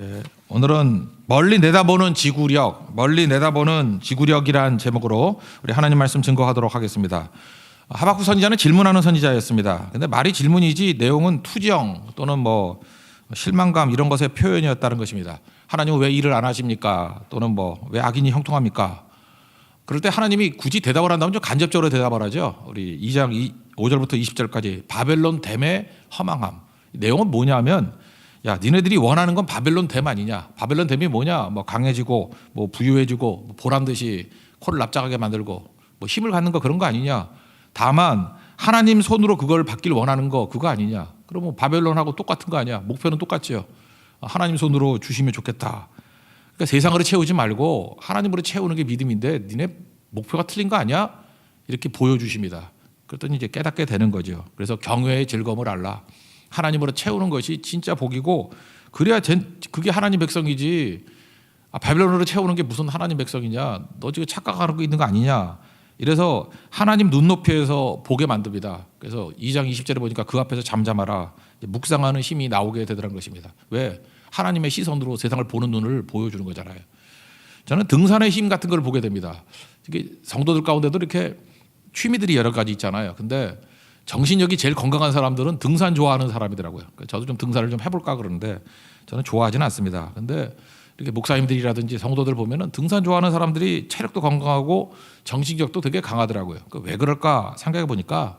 예, 오늘은 멀리 내다보는 지구력, 멀리 내다보는 지구력이란 제목으로 우리 하나님 말씀 증거하도록 하겠습니다. 하박국 선지자는 질문하는 선지자였습니다. 근데 말이 질문이지 내용은 투정 또는 뭐 실망감 이런 것의 표현이었다는 것입니다. 하나님은 왜 일을 안 하십니까? 또는 뭐 왜 악인이 형통합니까? 그럴 때 하나님이 굳이 대답을 한다면 좀 간접적으로 대답을 하죠. 우리 2장 5절부터 20절까지 바벨론 댐의 허망함. 내용은 뭐냐면 야, 니네들이 원하는 건 바벨론 댐 아니냐? 바벨론 댐이 뭐냐? 뭐 강해지고 뭐 부유해지고 뭐 보란 듯이 코를 납작하게 만들고 뭐 힘을 갖는 거 그런 거 아니냐? 다만 하나님 손으로 그걸 받길 원하는 거 그거 아니냐? 그러면 바벨론하고 똑같은 거 아니야? 목표는 똑같죠. 하나님 손으로 주시면 좋겠다. 그러니까 세상으로 채우지 말고 하나님으로 채우는 게 믿음인데 니네 목표가 틀린 거 아니야? 이렇게 보여주십니다. 그랬더니 이제 깨닫게 되는 거죠. 그래서 경외의 즐거움을 알라. 하나님으로 채우는 것이 진짜 복이고 그래야 젠- 그게 하나님 백성이지. 아, 바벨론으로 채우는 게 무슨 하나님 백성이냐? 너 지금 착각하는 거 있는 거 아니냐? 이래서 하나님 눈높이에서 보게 만듭니다. 그래서 2장 20절에 보니까 그 앞에서 잠잠하라. 묵상하는 힘이 나오게 되더라는 것입니다. 왜? 하나님의 시선으로 세상을 보는 눈을 보여주는 거잖아요. 저는 등산의 힘 같은 걸 보게 됩니다. 성도들 가운데도 이렇게 취미들이 여러 가지 있잖아요. 근데 정신력이 제일 건강한 사람들은 등산 좋아하는 사람이더라고요. 그러니까 저도 좀 등산을 좀 해볼까 그러는데 저는 좋아하지는 않습니다. 근데 이렇게 목사님들이라든지 성도들 보면은 등산 좋아하는 사람들이 체력도 건강하고 정신력도 되게 강하더라고요. 그왜 그럴까 생각해 보니까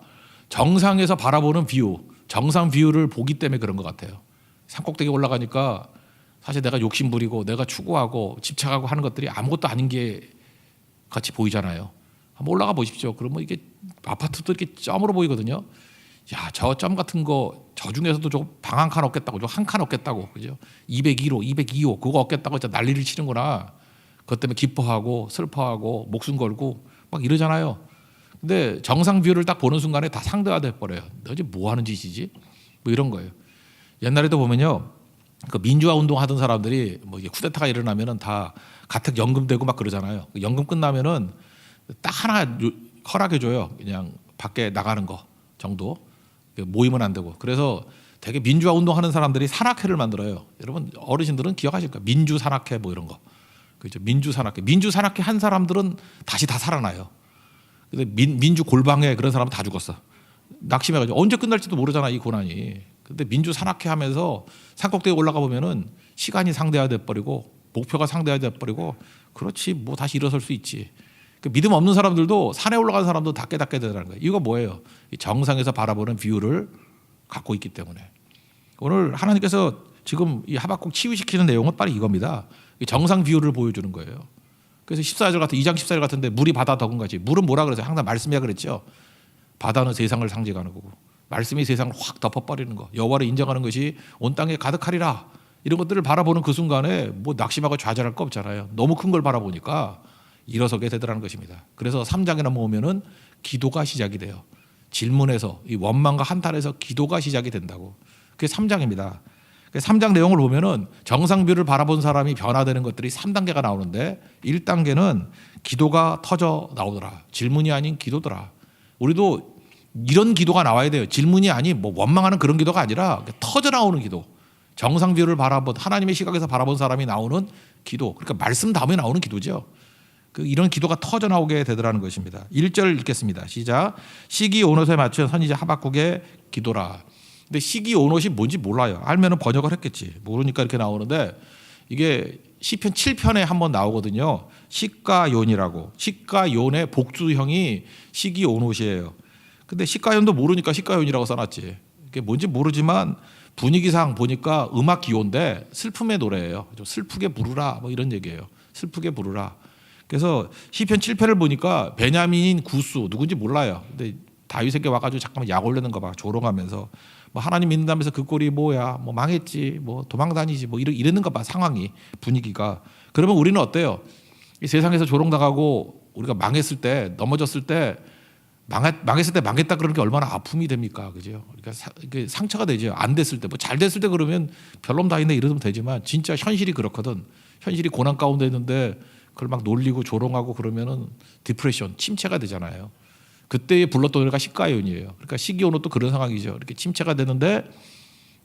정상에서 바라보는 뷰, 정상 뷰를 보기 때문에 그런 것 같아요. 산꼭대기 올라가니까 사실 내가 욕심 부리고 내가 추구하고 집착하고 하는 것들이 아무것도 아닌 게 같이 보이잖아요. 한번 올라가 보십시오. 그러면 이게 아파트도 이렇게 점으로 보이거든요. 야, 저 점 같은 거 저 중에서도 저방 한 칸 얻겠다고, 저 한 칸 얻겠다고, 그죠? 201호, 202호 그거 얻겠다고 진짜 난리를 치는구나. 그것 때문에 기뻐하고 슬퍼하고 목숨 걸고 막 이러잖아요. 근데 정상 뷰를 딱 보는 순간에 다 상대화돼 버려요. 너 지금 뭐 하는 짓이지? 뭐 이런 거예요. 옛날에도 보면요. 그 민주화 운동 하던 사람들이 뭐 이게 쿠데타가 일어나면은 다 가택 연금되고 막 그러잖아요. 그 연금 끝나면은 딱 하나 요- 허락해 줘요. 그냥 밖에 나가는 거 정도. 그 모이면 안 되고. 그래서 되게 민주화 운동하는 사람들이 산악회를 만들어요. 여러분 어르신들은 기억하실 거예요. 민주 산악회 뭐 이런 거. 그죠? 민주 산악회. 민주 산악회 한 사람들은 다시 다 살아나요. 근데 민, 민주 골방에 그런 사람은 다 죽었어. 낙심해 가지고 언제 끝날지도 모르잖아 이 고난이. 근데 민주 산악회 하면서 산꼭대기 올라가 보면은 시간이 상대화 돼 버리고 목표가 상대화 돼 버리고 그렇지 뭐 다시 일어설 수 있지. 그 믿음 없는 사람들도 산에 올라간 사람도 다 깨닫게 되는 거예요. 이거 뭐예요? 이 정상에서 바라보는 뷰를 갖고 있기 때문에 오늘 하나님께서 지금 이 하박국 치유시키는 내용은 빨리 이겁니다. 이 정상 뷰를 보여주는 거예요. 그래서 14절 같은 2장 14절 같은데 물이 바다 덕은 같이 물은 뭐라 그래서 항상 말씀이야 그랬죠. 바다는 세상을 상징하는 거고 말씀이 세상을 확 덮어버리는 거 여호와를 인정하는 것이 온 땅에 가득하리라 이런 것들을 바라보는 그 순간에 뭐 낙심하고 좌절할 거 없잖아요. 너무 큰 걸 바라보니까 일어서게 되더라는 것입니다. 그래서 3장에 넘어오면은 기도가 시작이 돼요. 질문에서 이 원망과 한탄에서 기도가 시작이 된다고. 그게 3장입니다. 3장 내용을 보면은 정상뷰를 바라본 사람이 변화되는 것들이 3단계가 나오는데 1단계는 기도가 터져 나오더라. 질문이 아닌 기도더라. 우리도 이런 기도가 나와야 돼요. 질문이 아닌 뭐 원망하는 그런 기도가 아니라 터져 나오는 기도. 정상뷰를 바라본 하나님의 시각에서 바라본 사람이 나오는 기도. 그러니까 말씀 다음에 나오는 기도죠. 그 이런 기도가 터져 나오게 되더라는 것입니다. 1절 읽겠습니다. 시작. 시기 온옷에 맞춘 선지자 하박국의 기도라. 근데 시기 온옷이 뭔지 몰라요. 알면은 번역을 했겠지. 모르니까 이렇게 나오는데 이게 시편 7편에 한번 나오거든요. 시가요이라고. 시가요의 복수형이 시기 온옷이에요. 근데 시가연도 모르니까 시가연이라고 써놨지. 이게 뭔지 모르지만 분위기상 보니까 음악 기호인데 슬픔의 노래예요. 좀 슬프게 부르라 뭐 이런 얘기예요. 슬프게 부르라. 그래서 시편 7편을 보니까 베냐민 구수 누군지 몰라요. 근데 다윗에게 와가지고 잠깐만 약 올리는 거 봐. 조롱하면서 뭐 하나님 믿는다면서 그 꼴이 뭐야? 뭐 망했지. 뭐 도망 다니지. 뭐 이러, 이러는 거 봐. 상황이 분위기가. 그러면 우리는 어때요? 이 세상에서 조롱당하고 우리가 망했을 때 넘어졌을 때 망했, 망했을 때 망했다 그러는 게 얼마나 아픔이 됩니까, 그죠? 그러니까 사, 상처가 되죠. 안 됐을 때, 뭐 잘 됐을 때 그러면 별놈 다 있네 이러면 되지만 진짜 현실이 그렇거든. 현실이 고난 가운데 있는데 그걸 막 놀리고 조롱하고 그러면은 디프레션, 침체가 되잖아요. 그때에 불렀던 노래가 시가연이에요. 그러니까 시기온도 또 그런 상황이죠. 이렇게 침체가 되는데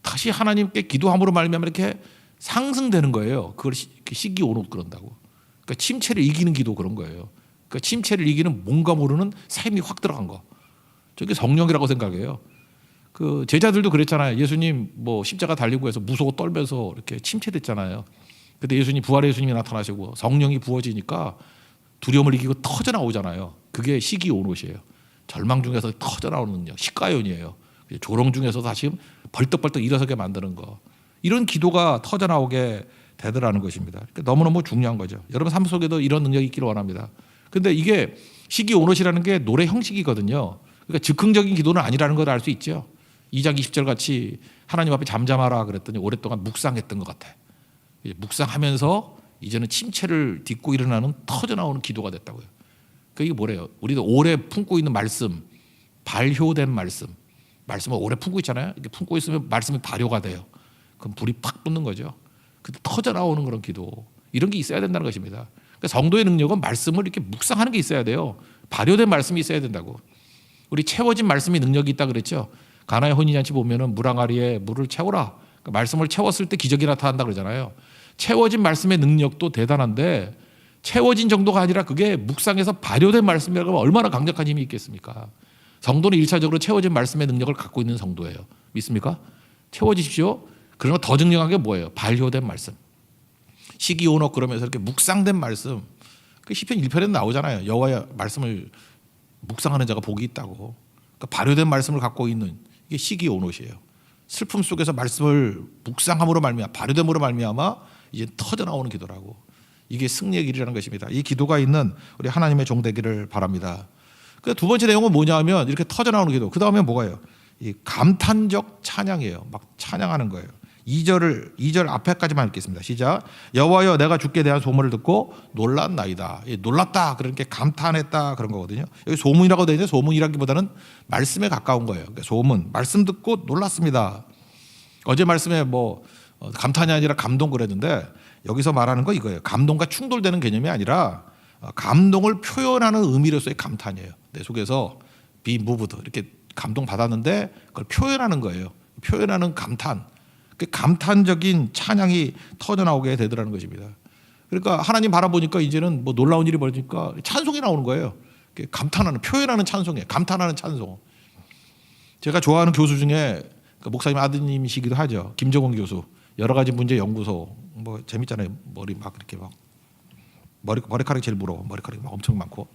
다시 하나님께 기도함으로 말미암아 이렇게 상승되는 거예요. 그걸 시, 그 시기 온옷 그런다고. 그러니까 침체를 이기는 기도 그런 거예요. 그러니까 침체를 이기는 뭔가 모르는 샘이 확 들어간 거. 저게 성령이라고 생각해요. 그 제자들도 그랬잖아요. 예수님 뭐 십자가 달리고 해서 무서워 떨면서 이렇게 침체됐잖아요. 근데 예수님 부활의 예수님이 나타나시고 성령이 부어지니까 두려움을 이기고 터져 나오잖아요. 그게 시기 온옷이에요. 절망 중에서 터져 나오는 능력, 시가연이에요. 조롱 중에서 다시 벌떡벌떡 일어서게 만드는 거. 이런 기도가 터져 나오게 되더라는 것입니다. 그러니까 너무너무 중요한 거죠. 여러분 삶 속에도 이런 능력이 있기를 원합니다. 근데 이게 시기 온옷이라는 게 노래 형식이거든요. 그러니까 즉흥적인 기도는 아니라는 걸 알 수 있죠. 2장 20절 같이 하나님 앞에 잠잠하라 그랬더니 오랫동안 묵상했던 것 같아. 이제 묵상하면서 이제는 침체를 딛고 일어나는 터져 나오는 기도가 됐다고요. 그 이게 뭐래요? 우리도 오래 품고 있는 말씀, 발효된 말씀, 말씀을 오래 품고 있잖아요. 이렇게 품고 있으면 말씀이 발효가 돼요. 그럼 불이 팍 붙는 거죠. 그때 터져 나오는 그런 기도 이런 게 있어야 된다는 것입니다. 그러니까 성도의 능력은 말씀을 이렇게 묵상하는 게 있어야 돼요. 발효된 말씀이 있어야 된다고. 우리 채워진 말씀이 능력이 있다 그랬죠. 가나의 혼인잔치 보면은 물항아리에 물을 채워라. 그러니까 말씀을 채웠을 때 기적이 나타난다 그러잖아요. 채워진 말씀의 능력도 대단한데 채워진 정도가 아니라 그게 묵상에서 발효된 말씀이라고 하면 얼마나 강력한 힘이 있겠습니까? 성도는 일차적으로 채워진 말씀의 능력을 갖고 있는 성도예요. 믿습니까? 채워지십시오. 그러나 더 증명한 게 뭐예요? 발효된 말씀. 시기온옥 그러면서 이렇게 묵상된 말씀. 그 시편 1편에 나오잖아요. 여호와의 말씀을 묵상하는 자가 복이 있다고. 그러니까 발효된 말씀을 갖고 있는 이게 시기온옷이에요. 슬픔 속에서 말씀을 묵상함으로 말미암아 발효됨으로 말미암아 이제 터져 나오는 기도라고. 이게 승리의 길이라는 것입니다. 이 기도가 있는 우리 하나님의 종 되기를 바랍니다. 그 두 번째 내용은 뭐냐면 이렇게 터져 나오는 기도. 그 다음에 뭐가요? 이 감탄적 찬양이에요. 막 찬양하는 거예요. 2절을 2절 앞에까지만 읽겠습니다. 시작. 여호와여 내가 주께 대한 소문을 듣고 놀랐나이다. 예, 놀랐다. 그러니까 감탄했다 그런 거거든요. 여기 소문이라고 되어 있는데 소문이라기보다는 말씀에 가까운 거예요. 그러니까 소문. 말씀 듣고 놀랐습니다. 어제 말씀에 뭐 어, 감탄이 아니라 감동 그랬는데 여기서 말하는 거 이거예요. 감동과 충돌되는 개념이 아니라 어, 감동을 표현하는 의미로서의 감탄이에요. 내 속에서 moved 이렇게 감동 받았는데 그걸 표현하는 거예요. 표현하는 감탄. 그 감탄적인 찬양이 터져 나오게 되더라는 것입니다. 그러니까 하나님 바라보니까 이제는 뭐 놀라운 일이 벌어지니까 찬송이 나오는 거예요. 감탄하는 표현하는 찬송이에요. 감탄하는 찬송. 제가 좋아하는 교수 중에 그 목사님 아드님이시기도 하죠. 김정원 교수. 여러 가지 문제 연구소 뭐 재밌잖아요. 머리 막 이렇게 막 머리 머리카락이 제일 물어. 머리카락이 막 엄청 많고.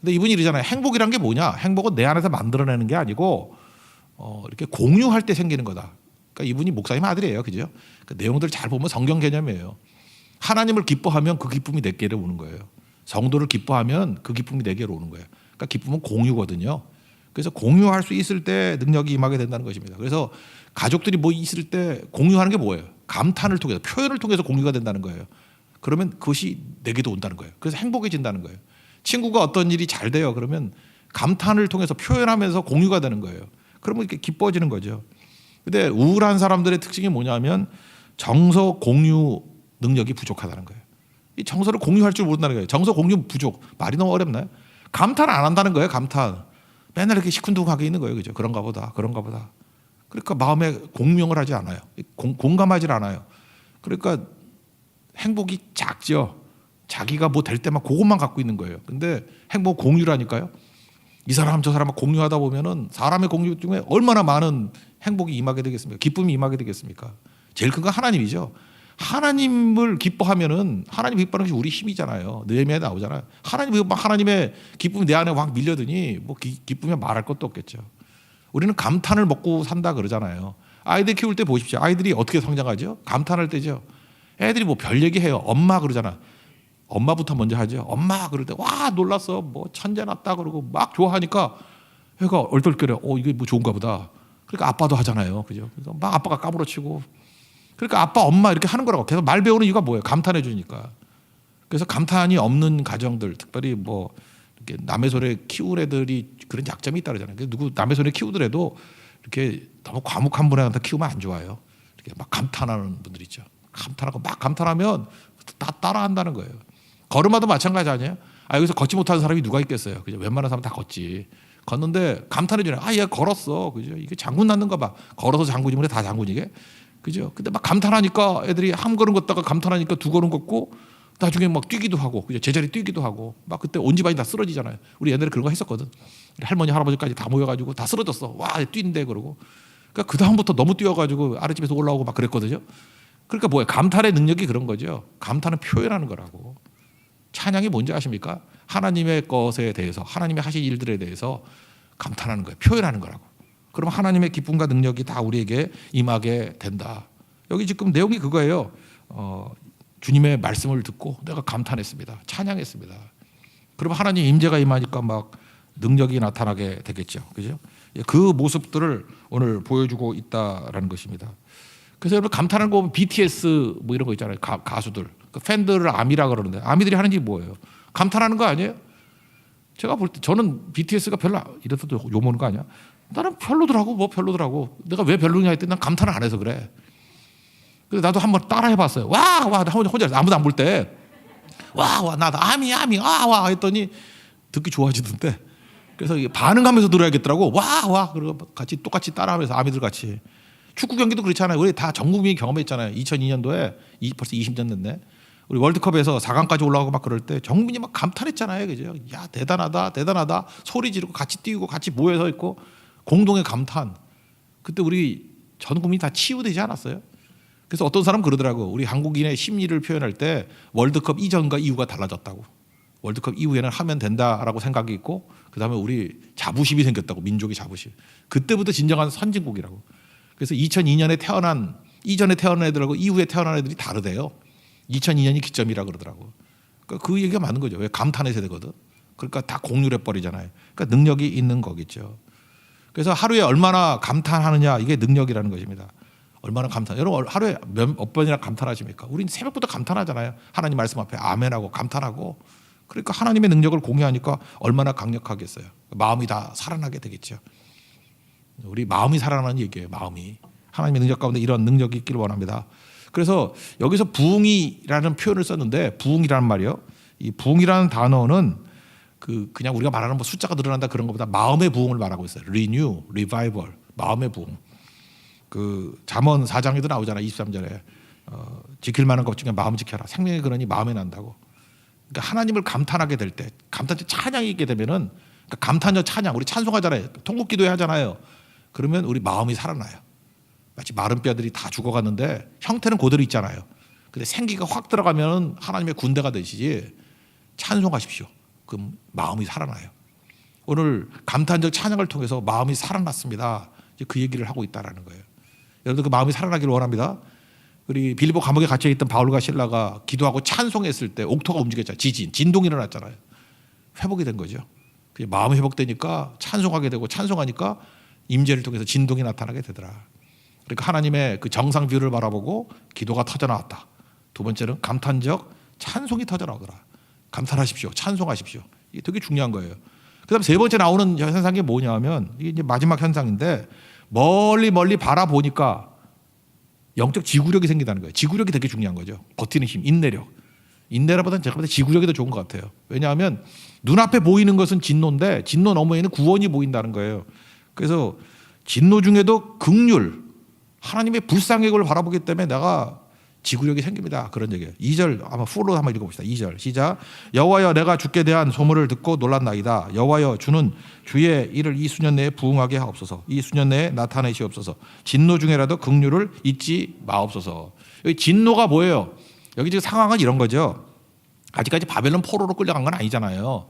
근데 이분이 이러잖아요. 행복이란 게 뭐냐? 행복은 내 안에서 만들어내는 게 아니고 어, 이렇게 공유할 때 생기는 거다. 그러니까 이분이 목사님 아들이에요, 그죠? 그 내용들 잘 보면 성경 개념이에요. 하나님을 기뻐하면 그 기쁨이 내게로 오는 거예요. 성도를 기뻐하면 그 기쁨이 내게로 오는 거예요. 그러니까 기쁨은 공유거든요. 그래서 공유할 수 있을 때 능력이 임하게 된다는 것입니다. 그래서 가족들이 뭐 있을 때 공유하는 게 뭐예요? 감탄을 통해서 표현을 통해서 공유가 된다는 거예요. 그러면 그것이 내게도 온다는 거예요. 그래서 행복해진다는 거예요. 친구가 어떤 일이 잘 돼요. 그러면 감탄을 통해서 표현하면서 공유가 되는 거예요. 그러면 이렇게 기뻐지는 거죠. 근데 우울한 사람들의 특징이 뭐냐면 정서 공유 능력이 부족하다는 거예요. 이 정서를 공유할 줄 모른다는 거예요. 정서 공유 부족. 말이 너무 어렵나요? 감탄 안 한다는 거예요. 감탄. 맨날 이렇게 시큰둥하게 있는 거예요. 그죠? 그런가 보다. 그런가 보다. 그러니까 마음에 공명을 하지 않아요. 공, 공감하지 않아요. 그러니까 행복이 작죠. 자기가 뭐 될 때만 그것만 갖고 있는 거예요. 근데 행복 공유라니까요. 이 사람 저 사람 공유하다 보면은 사람의 공유 중에 얼마나 많은 행복이 임하게 되겠습니까? 기쁨이 임하게 되겠습니까? 제일 큰 건 하나님이죠. 하나님을 기뻐하면은 하나님 기뻐하는 것이 우리 힘이잖아요. 느헤미야 나오잖아요. 하나님 하나님의 기쁨이 내 안에 확 밀려드니 뭐 기, 기쁘면 말할 것도 없겠죠. 우리는 감탄을 먹고 산다 그러잖아요. 아이들 키울 때 보십시오. 아이들이 어떻게 성장하죠? 감탄할 때죠. 애들이 뭐 별 얘기해요. 엄마 그러잖아. 엄마부터 먼저 하죠. 엄마 그럴 때 와 놀랐어. 뭐 천재 났다 그러고 막 좋아하니까 애가 얼떨결에 어 이게 뭐 좋은가 보다. 그러니까 아빠도 하잖아요. 그죠? 그래서 막 아빠가 까불어치고 그러니까 아빠 엄마 이렇게 하는 거라고 계속 말 배우는 이유가 뭐예요? 감탄해 주니까. 그래서 감탄이 없는 가정들 특별히 뭐 이렇게 남의 손에 키울 애들이 그런 약점이 있다 그러잖아요. 누구 남의 손에 키우더라도 이렇게 너무 과묵한 분한테 키우면 안 좋아요. 이렇게 막 감탄하는 분들 있죠. 감탄하고 막 감탄하면 다 따라한다는 거예요. 걸음마도 마찬가지 아니에요? 아 여기서 걷지 못하는 사람이 누가 있겠어요? 그죠? 웬만한 사람 다 걷지. 걷는데 감탄해 주네. 아, 얘 걸었어. 그죠? 이게 장군 낳는가 봐. 걸어서 장군이면 다 장군이게. 그죠? 근데 막 감탄하니까 애들이 한 걸음 걷다가 감탄하니까 두 걸음 걷고 나중에 막 뛰기도 하고 그죠? 제자리 뛰기도 하고 막 그때 온 집안이 다 쓰러지잖아요. 우리 옛날에 그런 거 했었거든. 할머니 할아버지까지 다 모여가지고 다 쓰러졌어. 와 뛴대 그러고. 그러니까 그 다음부터 너무 뛰어가지고 아랫집에서 올라오고 막 그랬거든요. 그러니까 뭐예요? 감탄의 능력이 그런 거죠. 감탄은 표현하는 거라고. 찬양이 뭔지 아십니까? 하나님의 것에 대해서 하나님의 하신 일들에 대해서 감탄하는 거예요. 표현하는 거라고. 그럼 하나님의 기쁨과 능력이 다 우리에게 임하게 된다. 여기 지금 내용이 그거예요. 어, 주님의 말씀을 듣고 내가 감탄했습니다. 찬양했습니다. 그러면 하나님 임재가 임하니까 막 능력이 나타나게 되겠죠. 그죠? 그 모습들을 오늘 보여주고 있다라는 것입니다. 그래서 여러분 감탄하는 거 보면 BTS 뭐 이런 거 있잖아요. 가, 가수들. 그 팬들을 아미라 그러는데 아미들이 하는 게 뭐예요? 감탄하는 거 아니에요? 제가 볼 때 저는 BTS가 별로 이래서도 욕먹는 거 아니야? 나는 별로더라고 뭐 별로더라고. 내가 왜 별로냐 했더니 난 감탄을 안 해서 그래. 그래서 나도 한번 따라 해봤어요. 와, 와, 나 혼자, 혼자 아무도 안 볼 때. 와, 와, 나도 아미, 아미, 아, 와 했더니 듣기 좋아지던데. 그래서 반응하면서 들어야겠더라고. 와, 와, 그리고 같이 똑같이 따라하면서 아미들 같이. 축구 경기도 그렇잖아요. 우리 다 전 국민이 경험했잖아요. 2002년도에 이, 벌써 20년 됐네. 우리 월드컵에서 4강까지 올라가고 막 그럴 때 정민이 막 감탄했잖아요. 그죠? 야, 대단하다, 대단하다. 소리 지르고 같이 뛰고 같이 모여서 있고 공동의 감탄. 그때 우리 전 국민이 다 치유되지 않았어요? 그래서 어떤 사람 그러더라고. 우리 한국인의 심리를 표현할 때 월드컵 이전과 이후가 달라졌다고. 월드컵 이후에는 하면 된다라고 생각이 있고 그다음에 우리 자부심이 생겼다고 민족의 자부심. 그때부터 진정한 선진국이라고. 그래서 2002년에 태어난 이전에 태어난 애들하고 이후에 태어난 애들이 다르대요. 2002년이 기점이라 그러더라고. 그러니까 그 얘기가 맞는 거죠. 왜 감탄의 세대거든. 그러니까 다 공유해 버리잖아요. 그러니까 능력이 있는 거겠죠. 그래서 하루에 얼마나 감탄하느냐 이게 능력이라는 것입니다. 얼마나 감탄. 여러분 하루에 몇 번이나 감탄하십니까? 우리는 새벽부터 감탄하잖아요. 하나님 말씀 앞에 아멘하고 감탄하고. 그러니까 하나님의 능력을 공유하니까 얼마나 강력하겠어요. 마음이 다 살아나게 되겠죠. 우리 마음이 살아나는 얘기예요. 마음이 하나님의 능력 가운데 이런 능력이 있기를 원합니다. 그래서 여기서 부흥이라는 표현을 썼는데 부흥이라는 말이요. 이 부흥이라는 단어는 그 그냥 우리가 말하는 뭐 숫자가 늘어난다 그런 것보다 마음의 부흥을 말하고 있어요. renew, revival, 마음의 부흥. 그 잠언 4장에도 나오잖아. 23절에 어, 지킬 만한 것 중에 마음 지켜라. 생명이 그러니 마음에 난다고. 그러니까 하나님을 감탄하게 될 때, 감탄 찬양이 있게 되면은 그러니까 감탄여 찬양, 우리 찬송하잖아요. 통곡 기도회 하잖아요. 그러면 우리 마음이 살아나요. 마치 마른 뼈들이 다 죽어갔는데 형태는 그대로 있잖아요. 근데 생기가 확 들어가면 하나님의 군대가 되시지 찬송하십시오. 그럼 마음이 살아나요. 오늘 감탄적 찬양을 통해서 마음이 살아났습니다. 이제 그 얘기를 하고 있다라는 거예요. 여러분들 그 마음이 살아나기를 원합니다. 우리 빌리보 감옥에 갇혀 있던 바울과 신라가 기도하고 찬송했을 때 옥토가 움직였잖아요. 지진, 진동이 일어났잖아요. 회복이 된 거죠. 그 마음이 회복되니까 찬송하게 되고 찬송하니까 임재를 통해서 진동이 나타나게 되더라. 그러니까 하나님의 그 정상 뷰를 바라보고 기도가 터져 나왔다. 두 번째는 감탄적 찬송이 터져 나오더라. 감탄하십시오. 찬송하십시오. 이게 되게 중요한 거예요. 그 다음 세 번째 나오는 현상이 뭐냐면 이게 이제 마지막 현상인데 멀리 멀리 바라보니까 영적 지구력이 생긴다는 거예요. 지구력이 되게 중요한 거죠. 버티는 힘, 인내력. 인내라보다는 제가 볼때 지구력이 더 좋은 것 같아요. 왜냐하면 눈앞에 보이는 것은 진노인데 진노 너머에는 구원이 보인다는 거예요. 그래서 진노 중에도 극률, 하나님의 불쌍액을 바라보기 때문에 내가 지구력이 생깁니다. 그런 얘기예요. 2절 아마 풀로 한번 읽어봅시다. 2절 시작. 여호와여 내가 주께 대한 소문을 듣고 놀랐나이다. 여호와여 주는 주의 일을 이 수년 내에 부응하게 하옵소서. 이 수년 내에 나타내시옵소서. 진노 중에라도 긍휼을 잊지 마옵소서. 여기 진노가 뭐예요? 여기 지금 상황은 이런 거죠. 아직까지 바벨론 포로로 끌려간 건 아니잖아요.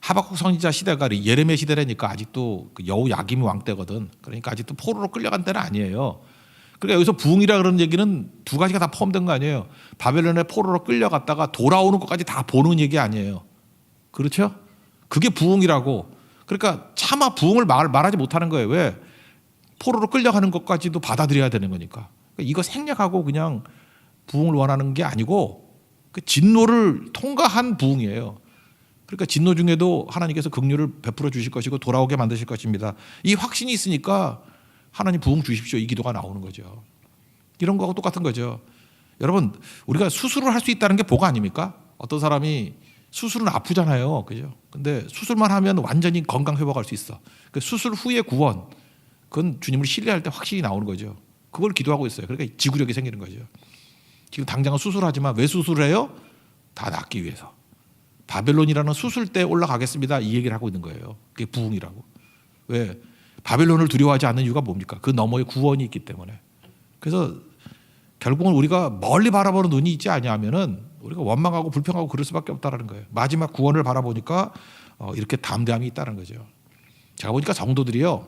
하박국 선지자 시대가 예레미야 시대라니까 아직도 그 여우 야김이 왕 때거든. 그러니까 아직도 포로로 끌려간 때는 아니에요. 그러니까 여기서 부흥이라 그런 얘기는 두 가지가 다 포함된 거 아니에요. 바벨론의 포로로 끌려갔다가 돌아오는 것까지 다 보는 얘기 아니에요. 그렇죠? 그게 부흥이라고. 그러니까 차마 부흥을 말, 말하지 못하는 거예요. 왜? 포로로 끌려가는 것까지도 받아들여야 되는 거니까. 그러니까 이거 생략하고 그냥 부흥을 원하는 게 아니고 그 진노를 통과한 부흥이에요. 그러니까 진노 중에도 하나님께서 긍휼을 베풀어 주실 것이고 돌아오게 만드실 것입니다. 이 확신이 있으니까 하나님 부흥 주십시오 이 기도가 나오는 거죠. 이런 거하고 똑같은 거죠. 여러분 우리가 수술을 할 수 있다는 게 복 아닙니까? 어떤 사람이 수술은 아프잖아요, 그죠? 근데 수술만 하면 완전히 건강 회복할 수 있어. 그 수술 후의 구원, 그건 주님을 신뢰할 때 확신이 나오는 거죠. 그걸 기도하고 있어요. 그러니까 지구력이 생기는 거죠. 지금 당장은 수술하지만 왜 수술해요? 다 낫기 위해서. 바벨론이라는 수술대 올라가겠습니다. 이 얘기를 하고 있는 거예요. 그게 부흥이라고. 왜? 바벨론을 두려워하지 않는 이유가 뭡니까? 그 너머에 구원이 있기 때문에. 그래서 결국은 우리가 멀리 바라보는 눈이 있지 아니하면은 우리가 원망하고 불평하고 그럴 수밖에 없다라는 거예요. 마지막 구원을 바라보니까 어, 이렇게 담대함이 있다는 거죠. 제가 보니까 성도들이요,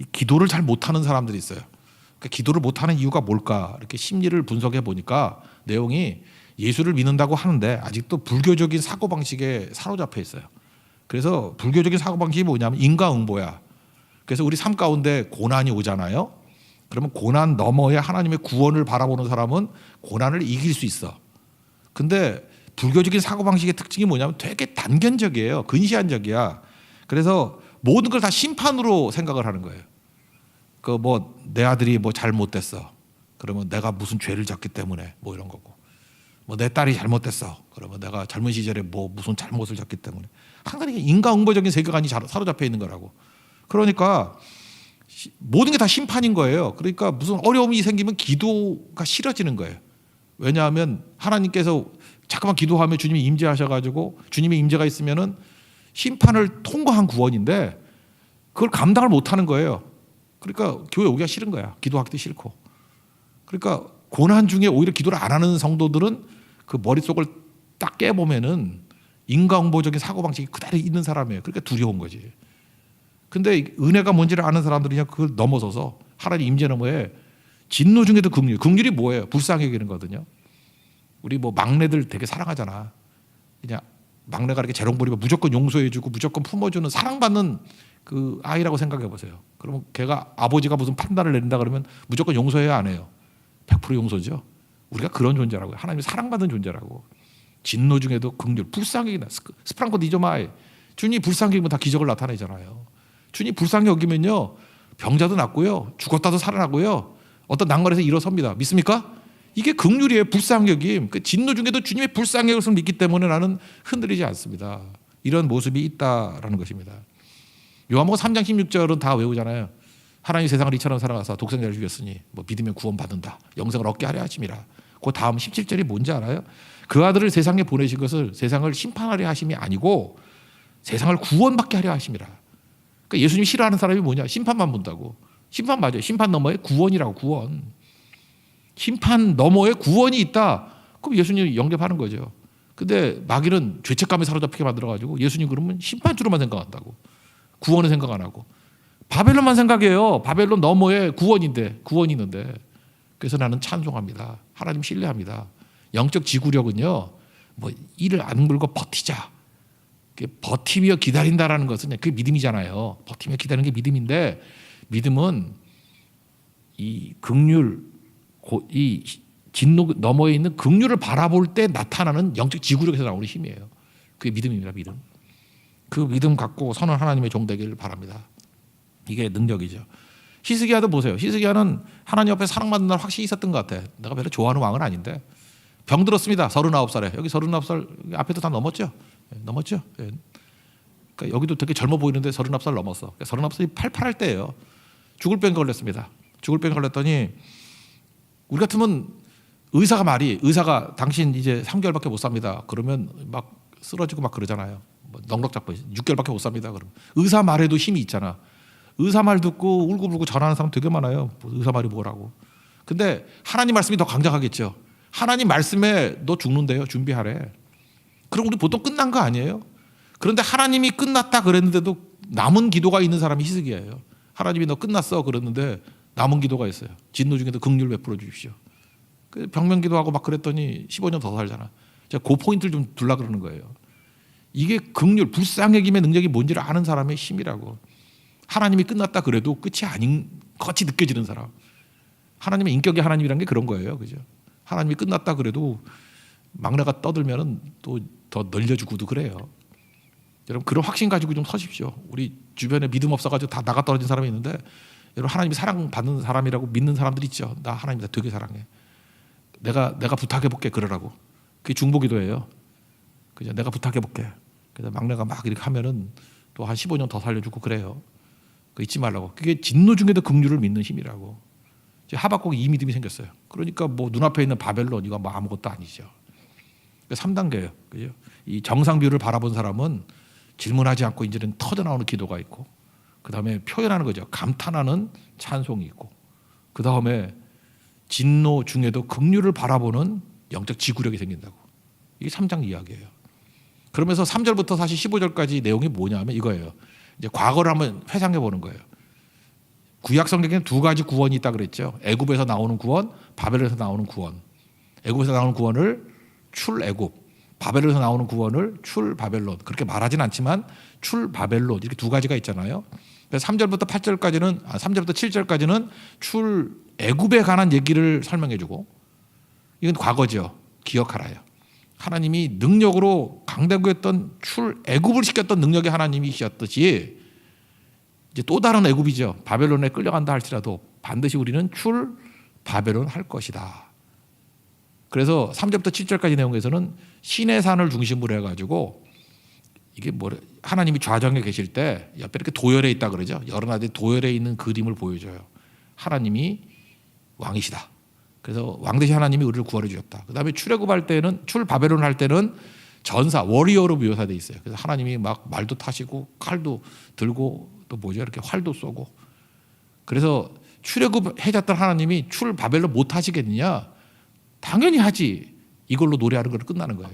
이 기도를 잘 못하는 사람들이 있어요. 그 기도를 못하는 이유가 뭘까? 이렇게 심리를 분석해 보니까 내용이 예수를 믿는다고 하는데 아직도 불교적인 사고 방식에 사로잡혀 있어요. 그래서 불교적인 사고 방식이 뭐냐면 인과응보야. 그래서 우리 삶 가운데 고난이 오잖아요. 그러면 고난 너머에 하나님의 구원을 바라보는 사람은 고난을 이길 수 있어. 근데 불교적인 사고 방식의 특징이 뭐냐면 되게 단견적이에요. 근시안적이야. 그래서 모든 걸 다 심판으로 생각을 하는 거예요. 그 뭐 내 아들이 뭐 잘못됐어. 그러면 내가 무슨 죄를 졌기 때문에 뭐 이런 거고. 뭐 내 딸이 잘못됐어. 그러면 내가 젊은 시절에 뭐 무슨 잘못을 졌기 때문에 항상 인과응보적인 세계관이 자- 사로잡혀 있는 거라고. 그러니까 시- 모든 게 다 심판인 거예요. 그러니까 무슨 어려움이 생기면 기도가 싫어지는 거예요. 왜냐하면 하나님께서 잠깐만 기도하면 주님이 임재하셔가지고 주님의 임재가 있으면은 심판을 통과한 구원인데 그걸 감당을 못하는 거예요. 그러니까 교회 오기가 싫은 거야. 기도하기도 싫고. 그러니까 고난 중에 오히려 기도를 안 하는 성도들은 그 머릿속을 딱 깨보면은 인과응보적인 사고방식이 그대로 있는 사람이에요. 그러니까 두려운 거지. 근데 은혜가 뭔지를 아는 사람들이냐 그걸 넘어서서 하나님 임재 너머에 진노 중에도 긍휼. 긍휼이 뭐예요? 불쌍히 여기는 거거든요. 우리 뭐 막내들 되게 사랑하잖아. 그냥 막내가 이렇게 재롱 부리면 무조건 용서해주고 무조건 품어주는 사랑받는 그 아이라고 생각해 보세요. 그러면 걔가 아버지가 무슨 판단을 내린다 그러면 무조건 용서해야 안 해요. 100% 용서죠. 우리가 그런 존재라고요. 하나님이 사랑받는 존재라고. 진노 중에도 긍휼, 불쌍히 여기나 스프랑코 디조마이. 주님 불쌍히 여기면 다 기적을 나타내잖아요. 주님 불쌍히 여기면요 병자도 낫고요, 죽었다도 살아나고요, 어떤 난관에서 일어섭니다. 믿습니까? 이게 긍휼이에요. 불쌍히 여김. 그 진노 중에도 주님의 불쌍히 여김을 믿기 때문에 나는 흔들리지 않습니다. 이런 모습이 있다라는 것입니다. 요한복음 3장 16절은 다 외우잖아요. 하나님 세상을 이처럼 사랑하사 독생자를 죽였으니 뭐 믿으면 구원받는다. 영생을 얻게 하려 하심이라. 그 다음 17절이 뭔지 알아요? 그 아들을 세상에 보내신 것을 세상을 심판하려 하심이 아니고 세상을 구원받게 하려 하심이라. 그러니까 예수님 싫어하는 사람이 뭐냐? 심판만 본다고. 심판 맞아요. 심판 너머에 구원이라고 구원. 심판 너머에 구원이 있다. 그럼 예수님 영접하는 거죠. 근데 마귀는 죄책감에 사로잡히게 만들어가지고 예수님 그러면 심판주로만 생각한다고. 구원을 생각 안 하고. 바벨론만 생각해요. 바벨론 너머에 구원인데, 구원이 있는데. 그래서 나는 찬송합니다. 하나님 신뢰합니다. 영적 지구력은요, 뭐 이를 안 물고 버티자. 버티며 기다린다라는 것은 그게 믿음이잖아요. 버티며 기다리는 게 믿음인데 믿음은 이 극률 고- 이 진노 너머에 있는 극률을 바라볼 때 나타나는 영적 지구력에서 나오는 힘이에요. 그게 믿음입니다. 믿음. 그 믿음 갖고 선한 하나님의 종 되기를 바랍니다. 이게 능력이죠. 히스기야도 보세요. 히스기야는 하나님 옆에 사랑받는 날 확실히 있었던 것 같아. 내가 별로 좋아하는 왕은 아닌데 병 들었습니다. 39살에 여기 39살 여기 앞에도 다 넘었죠. 예, 넘었죠. 예. 그러니까 여기도 되게 젊어 보이는데 39살 넘었어. 39살이 팔팔할 때예요. 죽을 병 걸렸습니다. 죽을 병 걸렸더니 우리 같으면 의사가 말이 의사가 당신 이제 3개월밖에 못 삽니다. 그러면 막 쓰러지고 막 그러잖아요. 뭐 넉넉 잡고 6개월밖에 못 삽니다. 그럼 의사 말에도 힘이 있잖아. 의사 말 듣고 울고불고 전하는 사람 되게 많아요. 뭐 의사 말이 뭐라고. 근데 하나님 말씀이 더 강력하겠죠. 하나님 말씀에 너 죽는데요. 준비하래. 그럼 우리 보통 끝난 거 아니에요? 그런데 하나님이 끝났다 그랬는데도 남은 기도가 있는 사람이 희석이에요. 하나님이 너 끝났어 그랬는데 남은 기도가 있어요. 진노 중에도 극률 베풀어 주십시오. 그 병명 기도하고 막 그랬더니 15년 더 살잖아. 제가 그 포인트를 좀 둘라 그러는 거예요. 이게 극률, 불쌍해 김의 능력이 뭔지를 아는 사람의 힘이라고. 하나님이 끝났다 그래도 끝이 아닌 것 같이 느껴지는 사람. 하나님의 인격의 하나님이란 게 그런 거예요. 그죠? 하나님이 끝났다 그래도 막내가 떠들면은 또 더 늘려주고도 그래요. 여러분 그런 확신 가지고 좀 서십시오. 우리 주변에 믿음 없어가지고 다 나가 떨어진 사람이 있는데 여러분 하나님이 사랑 받는 사람이라고 믿는 사람들 있죠. 나 하나님 나 되게 사랑해. 내가 내가 부탁해 볼게 그러라고. 그게 중보기도예요. 그죠? 내가 부탁해 볼게. 그래서 막내가 막 이렇게 하면은 또 한 15년 더 살려주고 그래요. 그 잊지 말라고. 그게 진노 중에도 긍휼을 믿는 힘이라고. 이제 하박국이 이 믿음이 생겼어요. 그러니까 뭐 눈앞에 있는 바벨론 이거 뭐 아무것도 아니죠. 3단계예요. 그죠? 이 정상 뷰를 바라본 사람은 질문하지 않고 이제는 터져 나오는 기도가 있고 그 다음에 표현하는 거죠. 감탄하는 찬송이 있고 그 다음에 진노 중에도 긍휼을 바라보는 영적 지구력이 생긴다고. 이게 3장 이야기예요. 그러면서 3절부터 사실 15절까지 내용이 뭐냐면 이거예요. 이제 과거를 한번 회상해 보는 거예요. 구약 성경에는 두 가지 구원이 있다 그랬죠. 애굽에서 나오는 구원, 바벨에서 나오는 구원. 애굽에서 나오는 구원을 출애굽, 바벨에서 나오는 구원을 출바벨론. 그렇게 말하진 않지만 출바벨론 이렇게 두 가지가 있잖아요. 그래서 3절부터 8절까지는 아 3절부터 7절까지는 출애굽에 관한 얘기를 설명해 주고 이건 과거죠. 기억하라요. 하나님이 능력으로 강대구했던 출애굽을 시켰던 능력의 하나님이셨듯이 이제 또 다른 애굽이죠. 바벨론에 끌려간다 할지라도 반드시 우리는 출 바벨론 할 것이다. 그래서 3절부터 7절까지 내용에서는 신의 산을 중심으로 해가지고 이게 뭐 하나님이 좌정에 계실 때 옆에 이렇게 도열에 있다 그러죠. 여러 나라의 도열에 있는 그림을 보여줘요. 하나님이 왕이시다. 그래서 왕 대신 하나님이 우리를 구원해 주셨다. 그다음에 출애굽할 때는 출 바벨론 할 때는 전사 워리어로 묘사돼 있어요. 그래서 하나님이 막 말도 타시고 칼도 들고 또 뭐죠 이렇게 활도 쏘고 그래서 출애굽 해졌던 하나님이 출 바벨론 못 하시겠느냐? 당연히 하지. 이걸로 노래하는 걸 끝나는 거예요.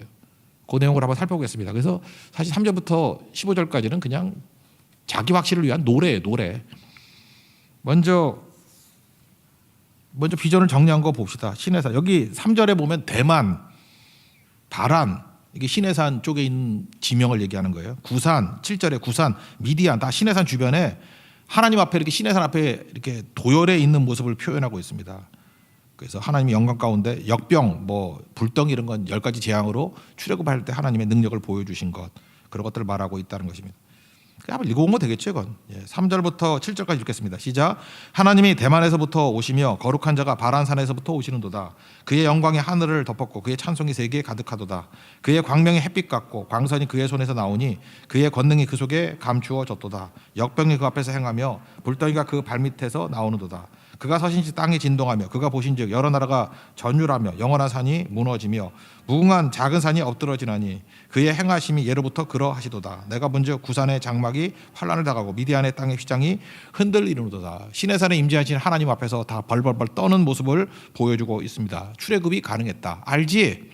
그 내용을 한번 살펴보겠습니다. 그래서 사실 3절부터 15절까지는 그냥 자기 확신을 위한 노래예요, 노래. 먼저 먼저 비전을 정리한 거 봅시다. 신해산 여기 3절에 보면 대만, 바란 이게 신해산 쪽에 있는 지명을 얘기하는 거예요. 구산 7절에 구산, 미디안 다 신해산 주변에 하나님 앞에 이렇게 신해산 앞에 이렇게 도열에 있는 모습을 표현하고 있습니다. 그래서 하나님의 영광 가운데 역병, 뭐 불덩이 이런 건 열 가지 재앙으로 출애굽할 때 하나님의 능력을 보여주신 것 그런 것들을 말하고 있다는 것입니다. 한번 읽어보면 되겠죠, 이건. 예, 3절부터 7절까지 읽겠습니다. 시작. 하나님이 대만에서부터 오시며 거룩한 자가 바란산에서부터 오시는도다. 그의 영광이 하늘을 덮었고 그의 찬송이 세계에 가득하도다. 그의 광명이 햇빛 같고 광선이 그의 손에서 나오니 그의 권능이 그 속에 감추어졌도다. 역병이 그 앞에서 행하며 불덩이가 그 발밑에서 나오는도다. 그가 서신지 땅이 진동하며 그가 보신즉 여러 나라가 전율하며 영원한 산이 무너지며 무궁한 작은 산이 엎드러지나니 그의 행하심이 예로부터 그러하시도다. 내가 먼저 구산의 장막이 환란을 당하고 미디안의 땅의 휘장이 흔들리는도다. 신의 산에 임재하신 하나님 앞에서 다 벌벌벌 떠는 모습을 보여주고 있습니다. 출애굽이 가능했다. 알지?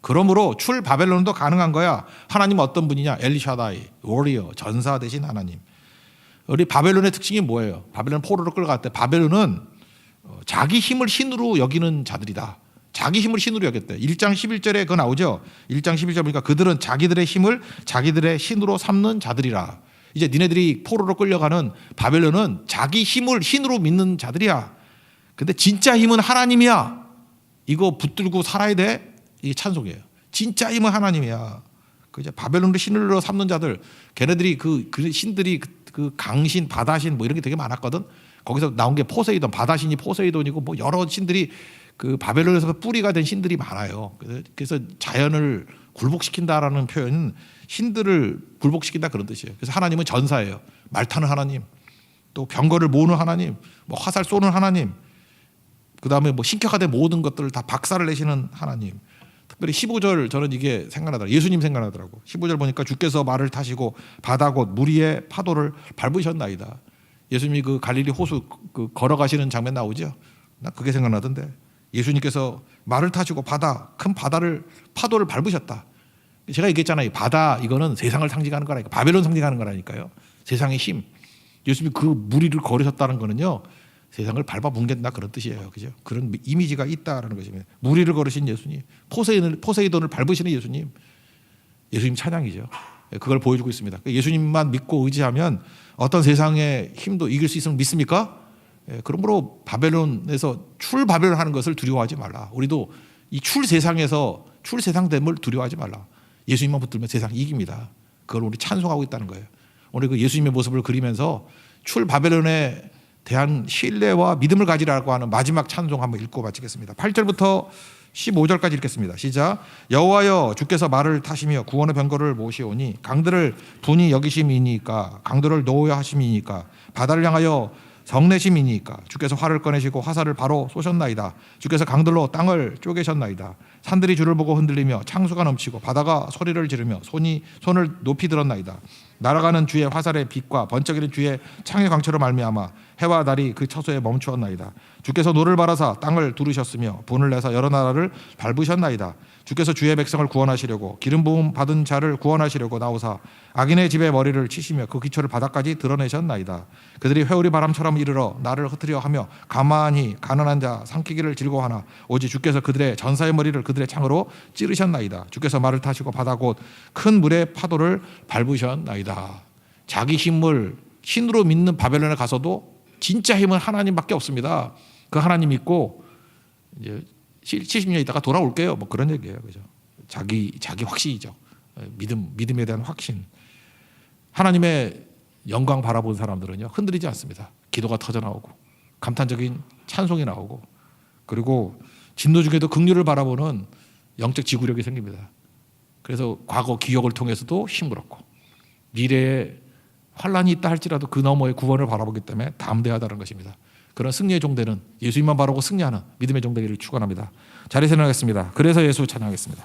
그러므로 출 바벨론도 가능한 거야. 하나님 어떤 분이냐? 엘리샤다이 워리어 전사 대신 하나님 우리 바벨론의 특징이 뭐예요? 바벨론 포로로 끌어갈 때 바벨론은 어, 자기 힘을 신으로 여기는 자들이다. 자기 힘을 신으로 여겼대. 1장 11절에 그거 나오죠. 1장 11절 보니까 그들은 자기들의 힘을 자기들의 신으로 삼는 자들이라. 이제 니네들이 포로로 끌려가는 바벨론은 자기 힘을 신으로 믿는 자들이야. 근데 진짜 힘은 하나님이야. 이거 붙들고 살아야 돼. 이게 찬송이에요. 진짜 힘은 하나님이야. 그 이제 바벨론을 신으로 삼는 자들, 걔네들이 그, 그 신들이 그, 그 강신, 바다신 뭐 이런 게 되게 많았거든. 거기서 나온 게 포세이돈, 바다신이 포세이돈이고 뭐 여러 신들이 그 바벨론에서 뿌리가 된 신들이 많아요. 그래서 자연을 굴복시킨다라는 표현은 신들을 굴복시킨다 그런 뜻이에요. 그래서 하나님은 전사예요. 말 타는 하나님, 또 병거를 모으는 하나님, 뭐 화살 쏘는 하나님, 그 다음에 뭐 신격화된 모든 것들을 다 박살을 내시는 하나님. 특별히 15절 저는 이게 생각나더라고요. 예수님 생각나더라고. 15절 보니까 주께서 말을 타시고 바다 곧물 위에 파도를 밟으셨나이다. 예수님이 그 갈릴리 호수 그 걸어가시는 장면 나오죠. 나 그게 생각나던데. 예수님께서 말을 타시고 바다 큰 바다를 파도를 밟으셨다. 제가 얘기했잖아요. 바다 이거는 세상을 상징하는 거라니까. 바벨론 상징하는 거라니까요. 세상의 힘. 예수님이 그 무리를 걸으셨다는 거는요. 세상을 밟아 뭉갠다 그런 뜻이에요. 그죠? 그런 이미지가 있다라는 것입니다. 무리를 걸으신 예수님, 포세이돈을, 포세이돈을 밟으시는 예수님, 예수님 찬양이죠. 예, 그걸 보여주고 있습니다. 예수님만 믿고 의지하면 어떤 세상의 힘도 이길 수 있으면 믿습니까? 예, 그러므로 바벨론에서 출 바벨론 하는 것을 두려워하지 말라. 우리도 이 출 세상에서 출 세상됨을 두려워하지 말라. 예수님만 붙들면 세상 이깁니다. 그걸 우리 찬송하고 있다는 거예요. 오늘 그 예수님의 모습을 그리면서 출 바벨론에 대한 신뢰와 믿음을 가지라고 하는 마지막 찬송 한번 읽고 마치겠습니다. 8절부터 15절까지 읽겠습니다. 시작. 여호와여 주께서 말을 타시며 구원의 병거를 모시오니 강들을 분이 여기심이니까 강들을 놓으려 하심이니까 바다를 향하여 성내 시민이니까 주께서 활을 꺼내시고 화살을 바로 쏘셨나이다. 주께서 강들로 땅을 쪼개셨나이다. 산들이 주를 보고 흔들리며 창수가 넘치고 바다가 소리를 지르며 손이 손을 높이 들었나이다. 날아가는 주의 화살의 빛과 번쩍이는 주의 창의 광채로 말미암아 해와 달이 그 처소에 멈추었나이다. 주께서 노를 바라사 땅을 두르셨으며 분을 내사 여러 나라를 밟으셨나이다. 주께서 주의 백성을 구원하시려고 기름 부음 받은 자를 구원하시려고 나오사 악인의 집에 머리를 치시며 그 기초를 바닥까지 드러내셨나이다. 그들이 회오리 바람처럼 이르러 나를 흩으려 하며 가만히 가난한 자 삼키기를 즐거워하나 오직 주께서 그들의 전사의 머리를 그들의 창으로 찌르셨나이다. 주께서 말을 타시고 바다 곧 큰 물의 파도를 밟으셨나이다. 자기 힘을 신으로 믿는 바벨론에 가서도 진짜 힘은 하나님밖에 없습니다. 그 하나님 믿고 이제 70년 있다가 돌아올게요. 뭐 그런 얘기예요. 그죠? 자기 자기 확신이죠. 믿음 믿음에 대한 확신. 하나님의 영광 바라본 사람들은요. 흔들리지 않습니다. 기도가 터져 나오고 감탄적인 찬송이 나오고 그리고 진노 중에도 긍휼을 바라보는 영적 지구력이 생깁니다. 그래서 과거 기억을 통해서도 힘을 얻고 미래에 환란이 있다 할지라도 그 너머의 구원을 바라보기 때문에 담대하다는 것입니다. 그런 승리의 종대는 예수님만 바라고 승리하는 믿음의 종되기를 축원합니다. 자리에 일어나겠습니다. 그래서 예수 찬양하겠습니다.